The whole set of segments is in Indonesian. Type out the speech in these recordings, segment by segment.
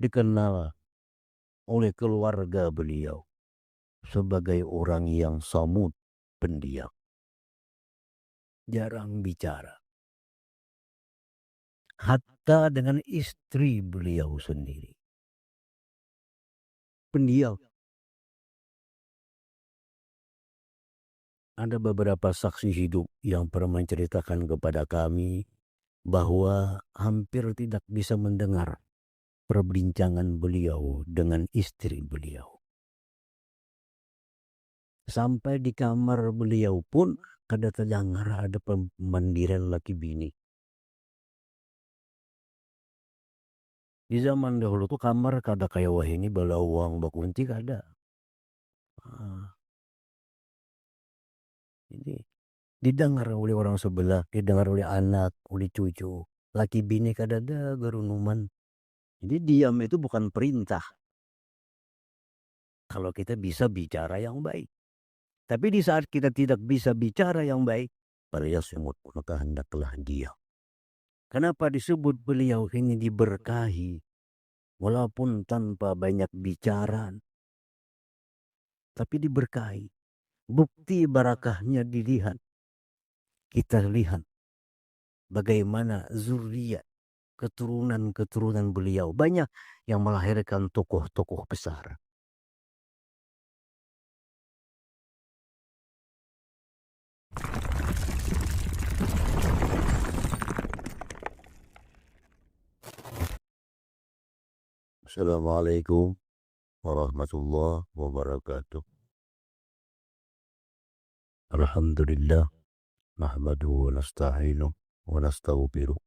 dikenal oleh keluarga beliau sebagai orang yang samud, pendiam. Jarang bicara. Hatta dengan istri beliau sendiri. Pendiam. Ada beberapa saksi hidup yang pernah menceritakan kepada kami bahwa hampir tidak bisa mendengar perbincangan beliau dengan istri beliau. Sampai di kamar beliau pun kada terdengar ada pemandiran laki bini. Di zaman dahulu tuh kamar kada kayak wah ini balawang bakunci kada. Ah. Ini didengar oleh orang sebelah, didengar oleh anak, oleh cucu. Laki bini kadada gerunuman. Jadi diam itu bukan perintah. Kalau kita bisa bicara yang baik. Tapi di saat kita tidak bisa bicara yang baik, beliau semut maka hendaklah diam. Kenapa disebut beliau ini diberkahi? Walaupun tanpa banyak bicara. Tapi diberkahi. Bukti barakahnya dilihat. Kita lihat bagaimana zuriat keturunan-keturunan beliau banyak yang melahirkan tokoh-tokoh besar. Assalamualaikum warahmatullahi wabarakatuh. الحمد لله نحمده ونستعينه ونستغفره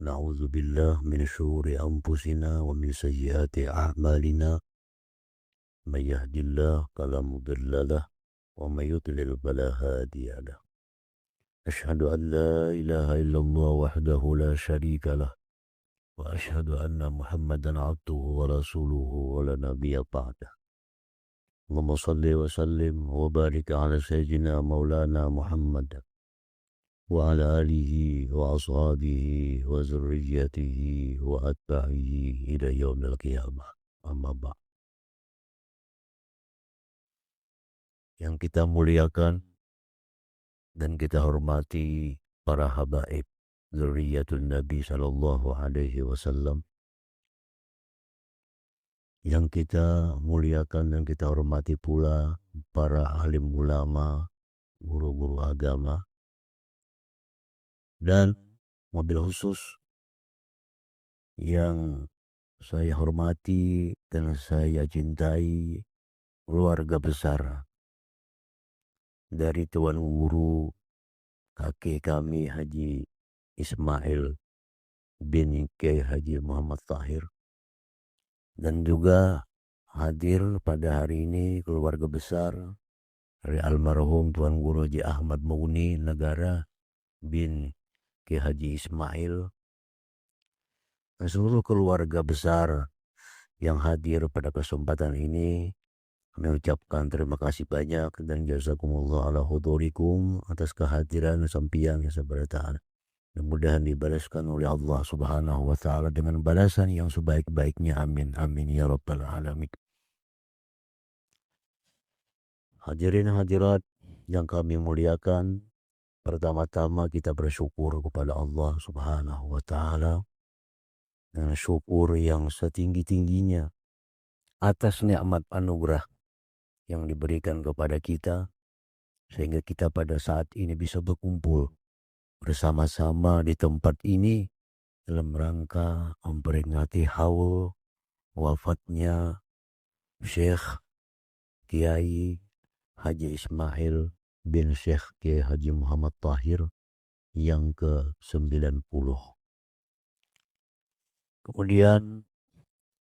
نعوذ بالله من شرور أنفسنا ومن سيئات أعمالنا. من يهد الله فلا مضل له ومن يضلل فلا هادي له. أشهد أن لا إله إلا الله وحده لا شريك له وأشهد أن محمدا عبده ورسوله ولا نبي بعده. اللهم صل وسلم وبارك على سيدنا مولانا محمد. وعلى آله وأصحابه وذريته وأتباعه إلى يوم القيامة أما بعد yang kita muliakan dan kita hormati para habaib zuriyatul Nabi sallallahu alaihi wasallam yang kita muliakan dan kita hormati pula para alim ulama, guru-guru agama, dan mobil khusus yang saya hormati dan saya cintai keluarga besar dari Tuan Guru kakek kami Haji Ismail bin Kiai Haji Muhammad Tahir. Dan juga hadir pada hari ini keluarga besar dari almarhum Tuan Guru Haji Ahmad Muni Negara bin Ki Haji Ismail dan seluruh keluarga besar yang hadir pada kesempatan ini kami ucapkan terima kasih banyak dan jazakumullah ala hudurikum atas kehadiran sampian yang seberata Mudah-mudahan dibalaskan oleh Allah Subhanahu wa taala dengan balasan yang sebaik-baiknya. Amin. Amin ya rabbal alamin. Hadirin hadirat yang kami muliakan, pertama-tama kita bersyukur kepada Allah Subhanahu wa taala dengan syukur yang setinggi-tingginya atas nikmat anugerah yang diberikan kepada kita sehingga kita pada saat ini bisa berkumpul bersama-sama di tempat ini dalam rangka memperingati haul wafatnya Syekh Kiai Haji Ismail bin Syekh Kiai Haji Muhammad Tahir yang ke-90. Kemudian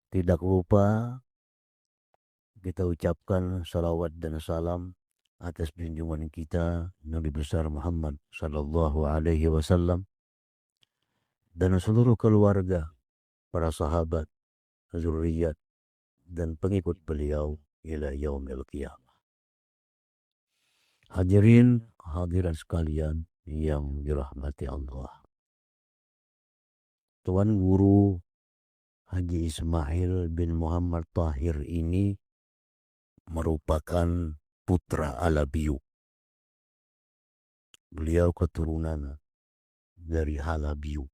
tidak lupa kita ucapkan salawat dan salam atas junjungan kita Nabi besar Muhammad sallallahu alaihi wasallam dan seluruh keluarga, para sahabat, zuriat dan pengikut beliau ila yaumil qiyamah. Hadirin hadirat sekalian yang dirahmati Allah. Tuan Guru Haji Ismail bin Muhammad Tahir ini merupakan putra Alabiu. Beliau keturunan dari Halabiu.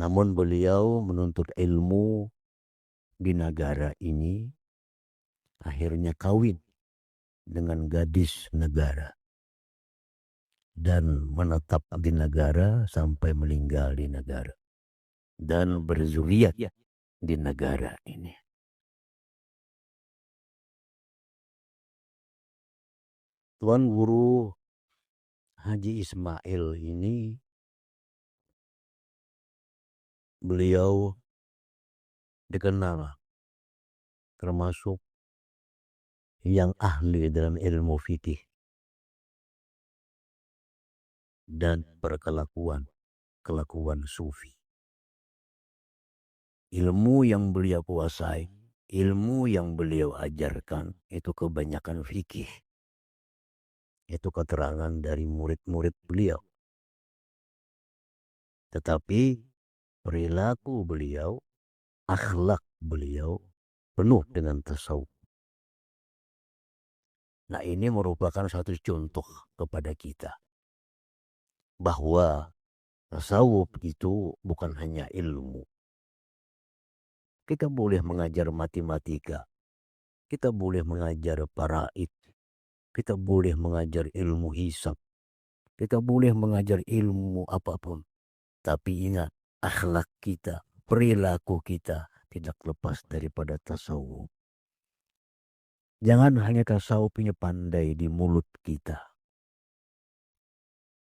Namun beliau menuntut ilmu di negara ini akhirnya kawin dengan gadis negara dan menetap di negara sampai meninggal di negara dan berzuriat di negara ini. Tuan Guru Haji Ismail ini beliau dikenal termasuk yang ahli dalam ilmu fikih dan perkelakuan kelakuan sufi ilmu yang beliau kuasai, ilmu yang beliau ajarkan itu kebanyakan fikih. Itu keterangan dari murid-murid beliau. Tetapi perilaku beliau, akhlak beliau penuh dengan tasawuf. Nah ini merupakan satu contoh kepada kita. Bahwa tasawuf itu bukan hanya ilmu. Kita boleh mengajar matematika. Kita boleh mengajar paraid. Kita boleh mengajar ilmu hisab. Kita boleh mengajar ilmu apa pun. Tapi ingat, akhlak kita, perilaku kita tidak lepas daripada tasawuf. Jangan hanya tasawuf punya pandai di mulut kita.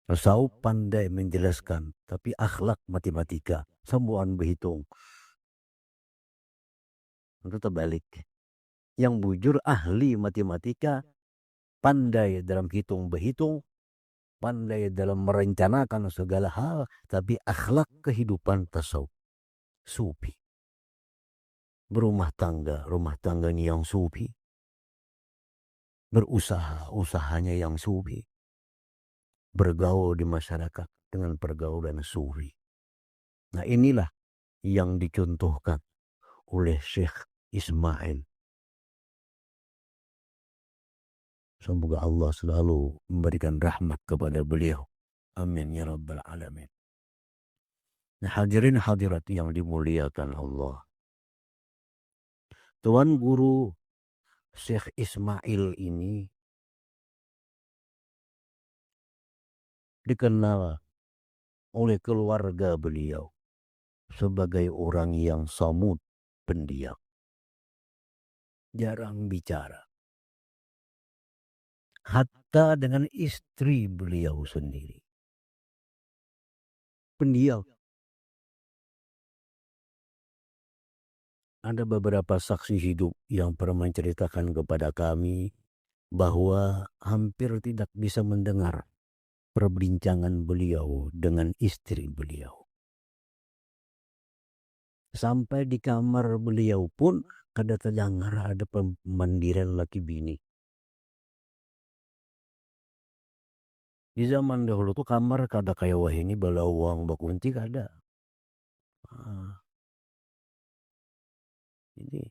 Tasawuf pandai menjelaskan, tapi akhlak matematika, sembuhan berhitung, itu terbalik. Yang bujur ahli matematika, pandai dalam hitung berhitung, pandai dalam merencanakan segala hal, tapi akhlak kehidupan tasawuf. Supi. Berumah tangga, rumah tangganya yang supi. Berusaha, usahanya yang supi. Bergaul di masyarakat dengan pergaulan sufi. Nah inilah yang dicontohkan oleh Syekh Ismail. Semoga Allah selalu memberikan rahmat kepada beliau. Amin ya rabbal alamin. Nah, hadirin hadirat yang dimuliakan Allah. Tuan Guru Syekh Ismail ini dikenal oleh keluarga beliau sebagai orang yang samud pendiam. Jarang bicara. Hatta dengan istri beliau sendiri. Pendiam. Ada beberapa saksi hidup yang pernah menceritakan kepada kami bahwa hampir tidak bisa mendengar perbincangan beliau dengan istri beliau. Sampai di kamar beliau pun kada terdengar ada pemandiran laki bini. Di zaman dahulu tuh kamar kada kayak wah ini balawang bakunci kada. Ah. Ini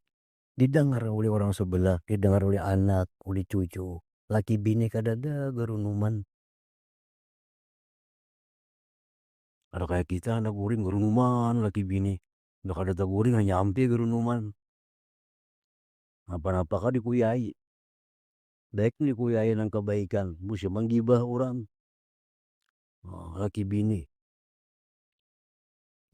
didengar oleh orang sebelah, didengar oleh anak, oleh cucu. Laki bini kada ada gerunuman. Ada kayak kita anak guring gerunuman laki bini. Ndak ada taguring hanya nyampe ke runuman. Apa-apa kah dikuyai. Baik dikuyai ng kebaikan. Musia menggibah orang. Oh, laki bini.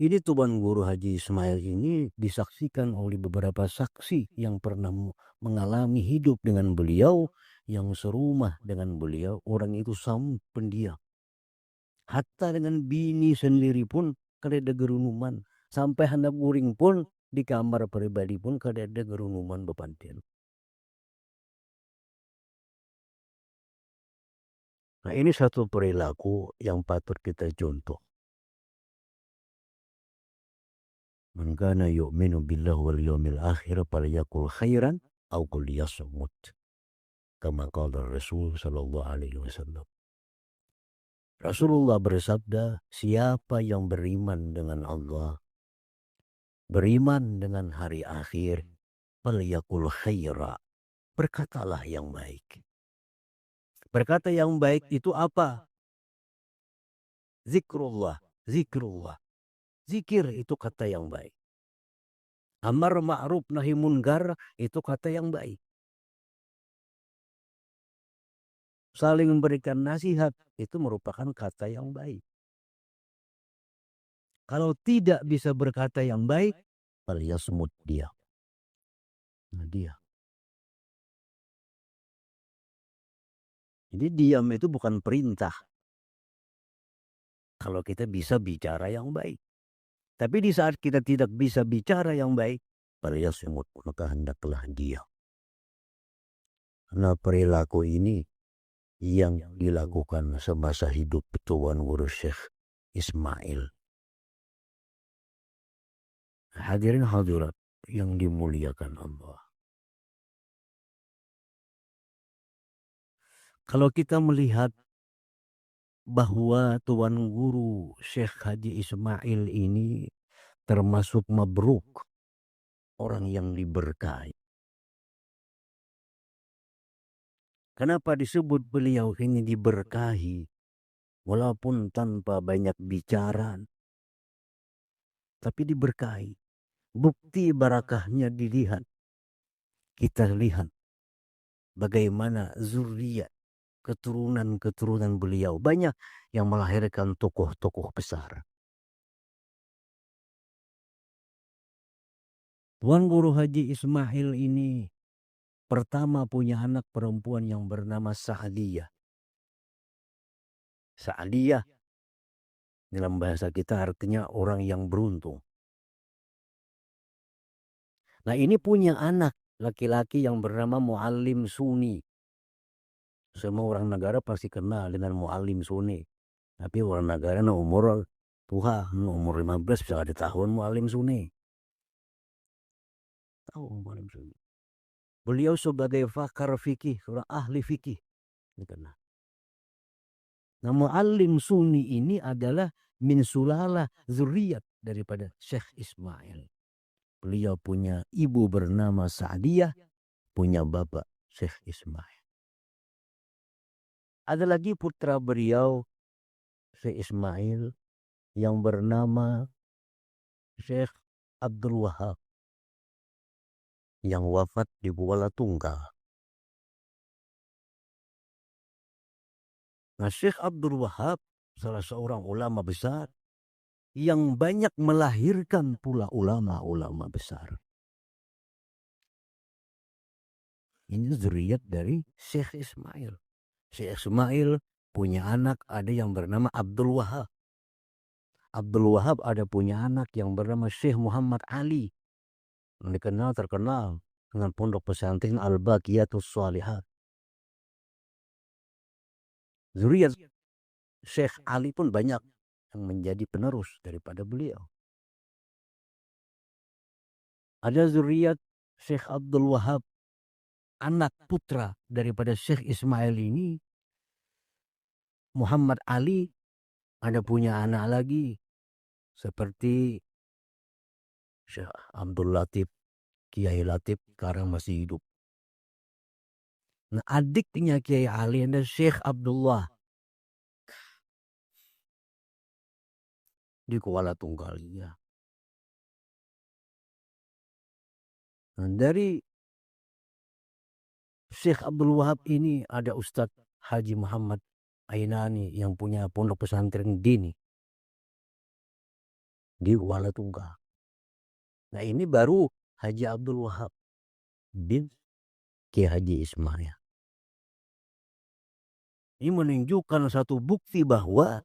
Ini Tuban Guru Haji Ismail ini disaksikan oleh beberapa saksi yang pernah mengalami hidup dengan beliau, yang serumah dengan beliau, orang itu sam pendiam. Hatta dengan bini sendiri pun kada ada gerunuman sampai hendak guring pun di kamar pribadi pun kada ada gerunuman bepantian. Nah ini satu perilaku yang patut kita contoh. Man kana yu'minu billah wal yawmil akhir falyakul khairan aw qul yasmut. Kama qala Rasul sallallahu alaihi wasallam. Rasulullah bersabda, siapa yang beriman dengan Allah beriman dengan hari akhir, falyakul khaira. Berkatalah yang baik. Berkata yang baik itu apa? Zikrullah, zikrullah. Zikir itu kata yang baik. Amar ma'ruf nahi munkar itu kata yang baik. Saling memberikan nasihat itu merupakan kata yang baik. Kalau tidak bisa berkata yang baik, semut dia. Nah, dia. Jadi diam itu bukan perintah. Kalau kita bisa bicara yang baik. Tapi di saat kita tidak bisa bicara yang baik, semut maka hendaklah dia. Karena perilaku ini yang dilakukan semasa hidup Tuan Guru Syekh Ismail. Hadirin hadirat yang dimuliakan Allah. Kalau kita melihat bahwa Tuan Guru Syekh Haji Ismail ini termasuk mabruk, orang yang diberkahi. Kenapa disebut beliau ini diberkahi? Walaupun tanpa banyak bicara. Tapi diberkahi. Bukti barakahnya dilihat. Kita lihat bagaimana zuriat keturunan-keturunan beliau. Banyak yang melahirkan tokoh-tokoh besar. Tuan Guru Haji Ismail ini pertama punya anak perempuan yang bernama Sa'adiyah. Sa'adiyah dalam bahasa kita artinya orang yang beruntung. Nah ini punya anak laki-laki yang bernama Muallim Suni. Semua orang negara pasti kenal dengan Muallim Suni. Tapi orang negara na umur tua, umur 15 bisa ada tahun Muallim Suni. Tahu Muallim Suni. Beliau sebagai fakar fikih, seorang ahli fikih. Dikenal. Nah mu'allim sunni ini adalah min sulala zuriat daripada Syekh Ismail. Beliau punya ibu bernama Sa'diyah, punya bapak Syekh Ismail. Ada lagi putra beliau Syekh Ismail yang bernama Syekh Abdul Wahab yang wafat di Kuala Tunggal. Nah Syekh Abdul Wahab salah seorang ulama besar yang banyak melahirkan pula ulama-ulama besar. Ini zuriat dari Syekh Ismail. Syekh Ismail punya anak ada yang bernama Abdul Wahab. Abdul Wahab ada punya anak yang bernama Syekh Muhammad Ali dikenal terkenal dengan pondok pesantren Al-Baqiyatus Shalihat. Zuriat Syekh Ali pun banyak yang menjadi penerus daripada beliau. Ada zuriat Syekh Abdul Wahab, anak putra daripada Syekh Ismail ini. Muhammad Ali ada punya anak lagi seperti Syekh Abdul Latif, Kiai Latif sekarang masih hidup. Nah adiknya Kiai Ali ada Syekh Abdullah. Di Kuala Tunggal ya. Nah, dari Syekh Abdul Wahab ini ada Ustadz Haji Muhammad Ainani yang punya pondok pesantren dini di Kuala Tunggal. Nah ini baru Haji Abdul Wahab bin Ki Haji Ismail. Ini menunjukkan satu bukti bahwa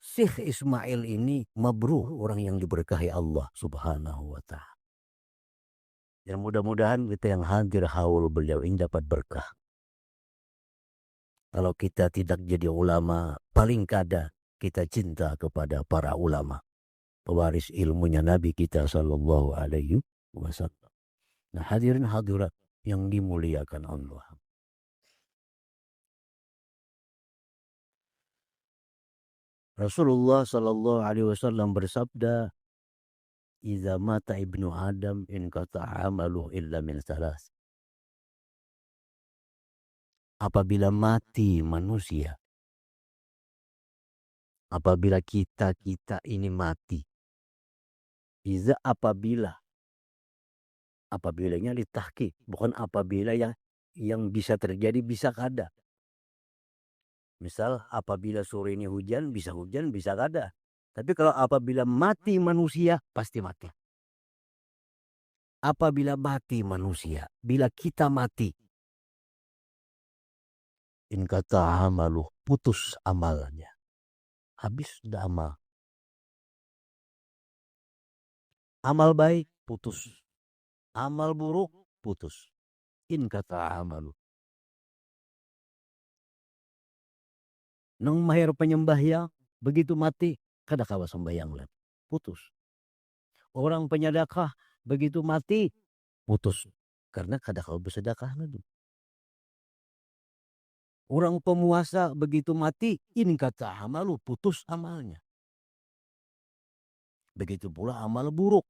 Syekh Ismail ini mabruh orang yang diberkahi Allah subhanahu wa ta'ala. Dan mudah-mudahan kita yang hadir haul beliau ini dapat berkah. Kalau kita tidak jadi ulama, paling kada kita cinta kepada para ulama pewaris ilmunya Nabi kita Sallallahu Alaihi Wasallam. Nah hadirin hadirat yang dimuliakan Allah. Rasulullah Sallallahu Alaihi Wasallam bersabda, Iza mata ibnu Adam in kata amalu illa min salas. Apabila mati manusia, apabila kita-kita ini mati, iza apabila, apabila apabilanya ditahkik, bukan apabila yang yang bisa terjadi bisa kada. Misal apabila sore ini hujan, bisa hujan, bisa kada. Tapi kalau apabila mati manusia, pasti mati. Apabila mati manusia, bila kita mati, in kata amalu putus amalnya. Habis sudah amal. Amal baik putus. Amal buruk putus. In kata amalu. Nang mahir penyembahyang begitu mati kada kawa sembahyang lagi. Putus. Orang penyedekah begitu mati putus karena kada kawa bersedekah lagi. Orang pemuasa begitu mati, ini kata amalu putus amalnya. Begitu pula amal buruk.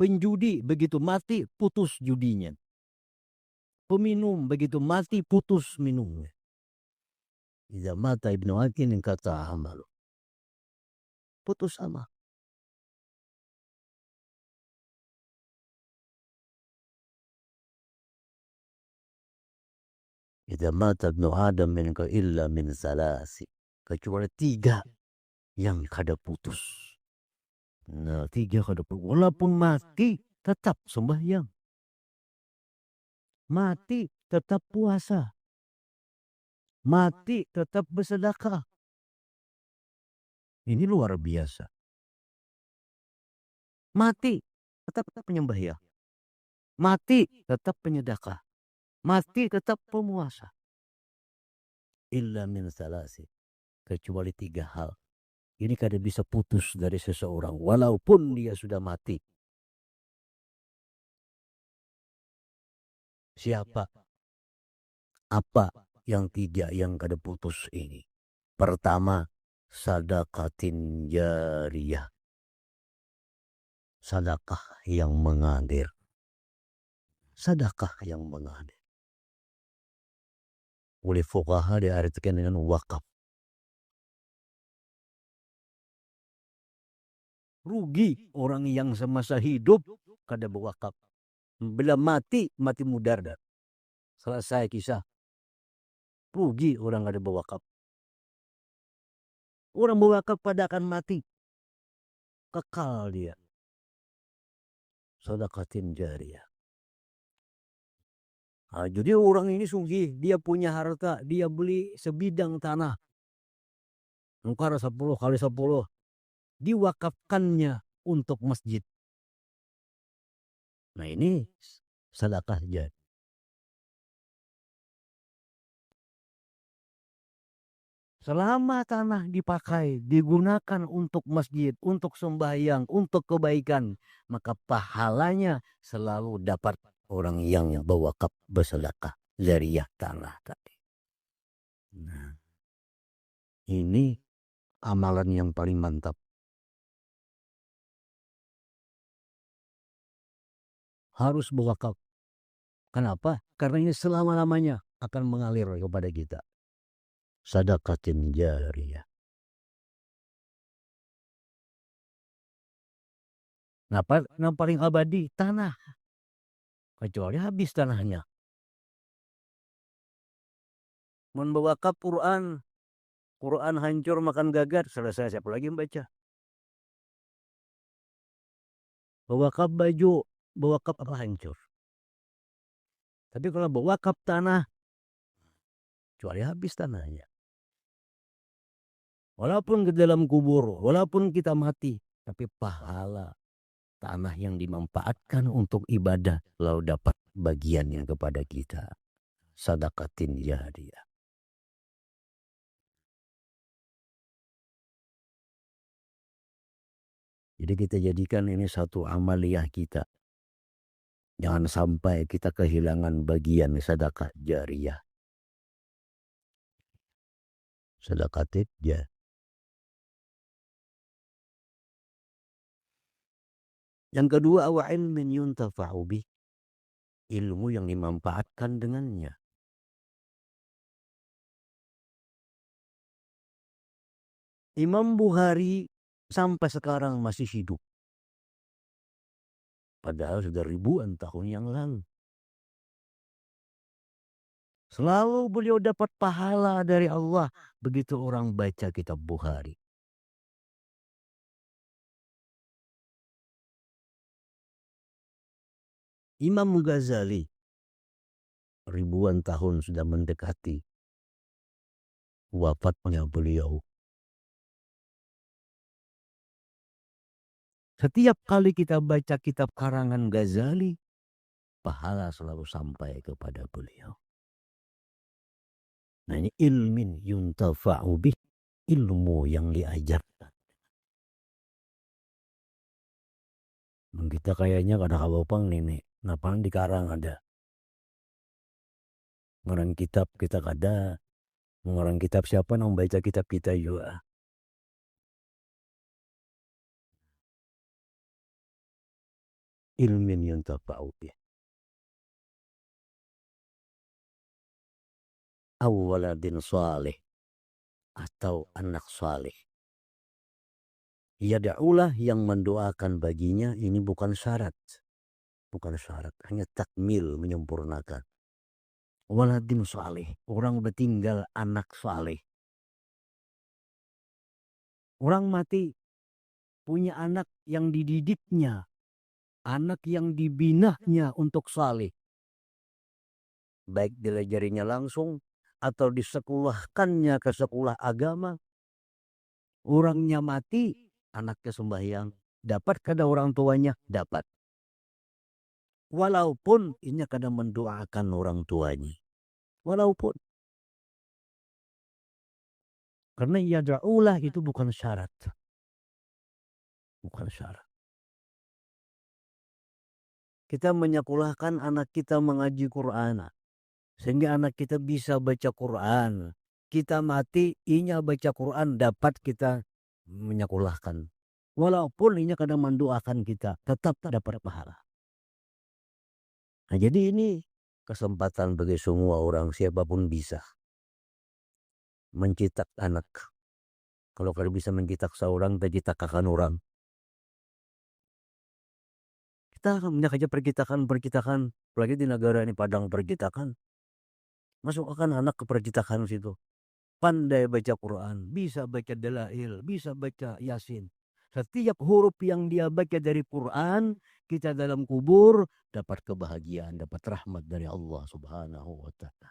Penjudi begitu mati, putus judinya. Peminum begitu mati, putus minumnya. Iza mata ibnu Akin kata amalu. Putus amal. Idza mata ibnu Adam minka illa min salasi. Kecuali tiga yang kada putus. Nah, tiga kada putus. Walaupun mati tetap sembahyang. Mati tetap puasa. Mati tetap bersedekah. Ini luar biasa. Mati tetap tetap penyembahyang. Mati tetap penyedekah mati tetap pemuasa. Illa min salasi. Kecuali tiga hal. Ini kada bisa putus dari seseorang. Walaupun dia sudah mati. Siapa? Apa yang tiga yang kada putus ini? Pertama, sadakatin jariyah. Sadakah yang mengalir. Sadakah yang mengalir oleh fukaha diartikan dengan wakaf. Rugi orang yang semasa hidup kada berwakaf. Bila mati, mati mudar Selesai kisah. Rugi orang kada berwakaf. Orang berwakaf pada akan mati. Kekal dia. Sodakatin jariyah. Nah, jadi orang ini sungguh dia punya harta, dia beli sebidang tanah. Engkau sepuluh kali sepuluh. Diwakafkannya untuk masjid. Nah ini sedekah jad. Selama tanah dipakai, digunakan untuk masjid, untuk sembahyang, untuk kebaikan, maka pahalanya selalu dapat orang yang berwakaf bersedekah zariyah tanah tadi. Nah, ini amalan yang paling mantap. Harus berwakaf. Kenapa? Karena ini selama-lamanya akan mengalir kepada kita. Sadakatin jariyah. Nah, yang paling abadi tanah kecuali habis tanahnya. Membawa kap Quran, Quran hancur makan gagar, selesai siapa lagi membaca. Bawa kap baju, bawa kap apa hancur. Tapi kalau bawa kap tanah, kecuali habis tanahnya. Walaupun ke dalam kubur, walaupun kita mati, tapi pahala tanah yang dimanfaatkan untuk ibadah lalu dapat bagiannya kepada kita. Sadakatin jariyah jadi kita jadikan ini satu amaliyah kita. Jangan sampai kita kehilangan bagian sedekah jariyah sedekatin jariyah Yang kedua, wa ilmin yuntafa'u bih. Ilmu yang dimanfaatkan dengannya. Imam Bukhari sampai sekarang masih hidup. Padahal sudah ribuan tahun yang lalu. Selalu beliau dapat pahala dari Allah begitu orang baca kitab Bukhari. Imam Ghazali ribuan tahun sudah mendekati wafatnya beliau. Setiap kali kita baca kitab karangan Ghazali, pahala selalu sampai kepada beliau. Nah ini ilmin yuntafa'u bih, ilmu yang diajarkan. Kita kayaknya kada kabopang nih, Napang di karang ada. Orang kitab kita kada. Orang kitab siapa yang baca kitab kita juga. Ilmin yang tafa'u Awaladin salih atau anak salih. Yada'ulah yang mendoakan baginya ini bukan syarat bukan syarat, hanya takmil menyempurnakan. Waladin saleh, orang udah tinggal anak saleh. Orang mati punya anak yang dididiknya, anak yang dibinahnya untuk saleh. Baik dilajarinya langsung atau disekolahkannya ke sekolah agama. Orangnya mati, anaknya sembahyang. Dapat kada orang tuanya? Dapat. Walaupun ini kadang mendoakan orang tuanya. Walaupun. Karena ya da'ulah itu bukan syarat. Bukan syarat. Kita menyekolahkan anak kita mengaji Quran. Sehingga anak kita bisa baca Quran. Kita mati, inya baca Quran dapat kita menyekolahkan. Walaupun inya kadang mendoakan kita, tetap dapat pahala. Nah, jadi ini kesempatan bagi semua orang siapa pun bisa mencetak anak. Kalau kalian bisa mencetak seorang, kita akan orang. Kita akan banyak aja perkitakan. Apalagi di negara ini Padang perkitakan. Masuk akan anak ke perkitakan situ. Pandai baca Quran, bisa baca dalail, bisa baca yasin. Setiap huruf yang dia baca dari Quran, kita dalam kubur dapat kebahagiaan, dapat rahmat dari Allah Subhanahu wa taala.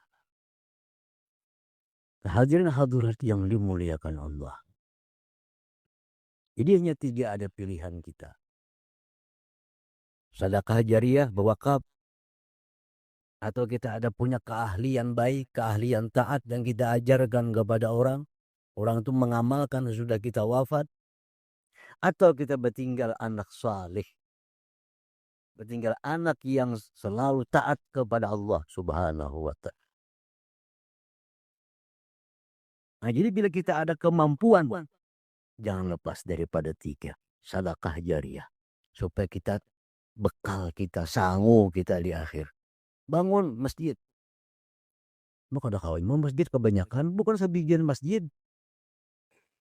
Hadirin hadirat yang dimuliakan Allah. Jadi hanya tiga ada pilihan kita. Sedekah jariah, berwakaf, atau kita ada punya keahlian baik, keahlian taat dan kita ajarkan kepada orang. Orang itu mengamalkan sudah kita wafat, atau kita bertinggal anak saleh bertinggal anak yang selalu taat kepada Allah Subhanahu wa taala. Nah, jadi bila kita ada kemampuan jangan lepas daripada tiga sedekah jariah. Supaya kita bekal kita sanggup kita di akhir. Bangun masjid. Mau kada kawin? Mau masjid kebanyakan? Bukan sebagian masjid.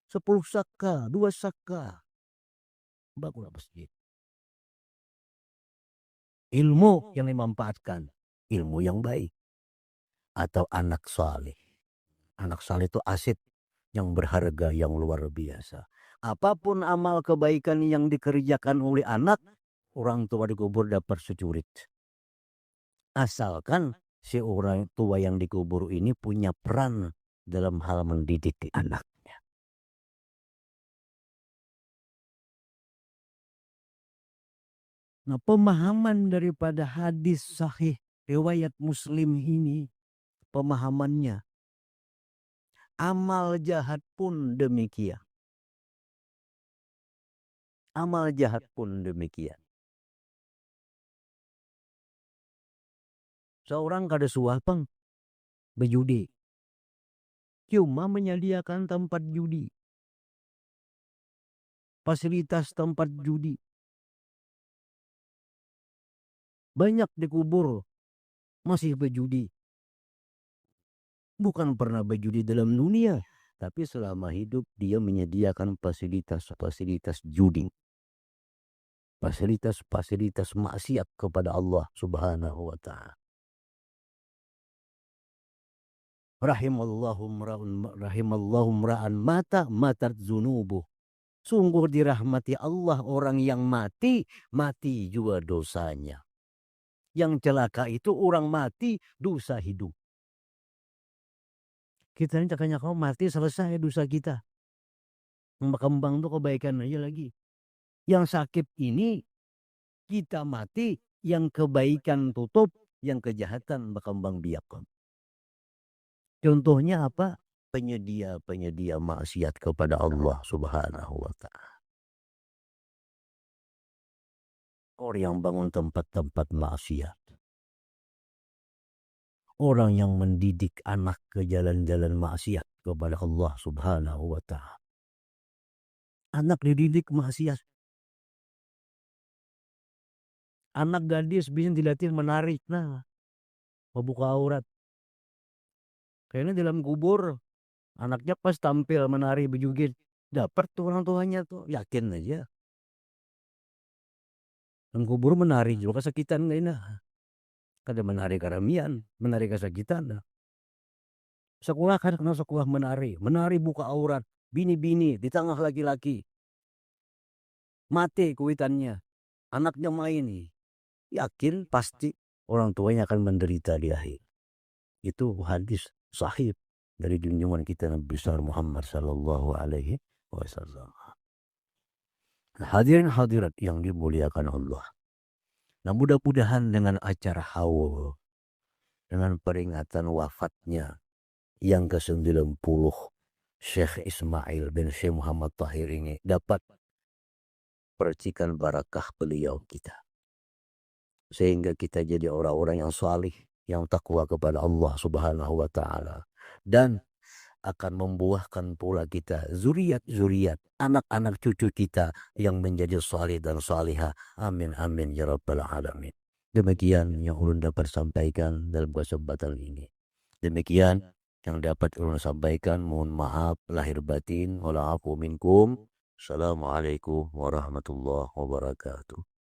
Sepuluh saka dua saka bangunlah masjid. Ilmu yang dimanfaatkan, ilmu yang baik. Atau anak saleh. Anak saleh itu aset yang berharga yang luar biasa. Apa pun amal kebaikan yang dikerjakan oleh anak, orang tua dikubur dapat securit. Asalkan si orang tua yang dikubur ini punya peran dalam hal mendidik anak. Nah, pemahaman daripada hadis sahih riwayat Muslim ini pemahamannya amal jahat pun demikian. Amal jahat pun demikian. Seorang kada suapang berjudi. Cuma menyediakan tempat judi. Fasilitas tempat judi Banyak dikubur masih berjudi. Bukan pernah berjudi dalam dunia, tapi selama hidup dia menyediakan fasilitas-fasilitas judi. Fasilitas-fasilitas maksiat kepada Allah Subhanahu wa taala. Rahimallahu rahimallahu ra'an mata matat zunubuh Sungguh dirahmati Allah orang yang mati, mati juga dosanya. Yang celaka itu orang mati, dosa hidup. Kita ini cakanya kau mati selesai dosa kita. Kembang tuh kebaikan aja lagi. Yang sakit ini kita mati, yang kebaikan tutup, yang kejahatan berkembang biak. Contohnya apa? penyedia-penyedia maksiat kepada Allah Subhanahu wa taala. Orang yang bangun tempat-tempat maksiat. Orang yang mendidik anak ke jalan-jalan maksiat kepada Allah Subhanahu wa taala. Anak dididik maksiat. Anak gadis bisa dilatih menarik. Nah, membuka aurat. Kayaknya dalam kubur Anaknya pas tampil menari bejugit, dapat tuh orang tuanya tuh, yakin aja. Dan kubur menari juga kesakitan nggak ini. Kada menari karamian, menari kesakitan. Sekolah kan sekolah menari, menari buka aurat, bini-bini di tengah laki-laki. Mati kuitannya, anaknya main Yakin pasti orang tuanya akan menderita di akhir. Itu hadis sahih dari junjungan kita Nabi besar Muhammad Sallallahu Alaihi Wasallam. Hadirin hadirat yang dimuliakan Allah. Nah mudah-mudahan dengan acara hawa, dengan peringatan wafatnya yang ke-90 Syekh Ismail bin Syekh Muhammad Tahir ini dapat percikan barakah beliau kita. Sehingga kita jadi orang-orang yang salih, yang takwa kepada Allah Subhanahu wa taala dan akan membuahkan pula kita. Zuriat-zuriat anak-anak cucu kita yang menjadi salih dan salihah. Amin amin ya rabbal alamin. Demikian yang ulun dapat sampaikan dalam kesempatan ini. Demikian yang dapat ulun sampaikan mohon maaf lahir batin. Wala minkum. Assalamualaikum warahmatullahi wabarakatuh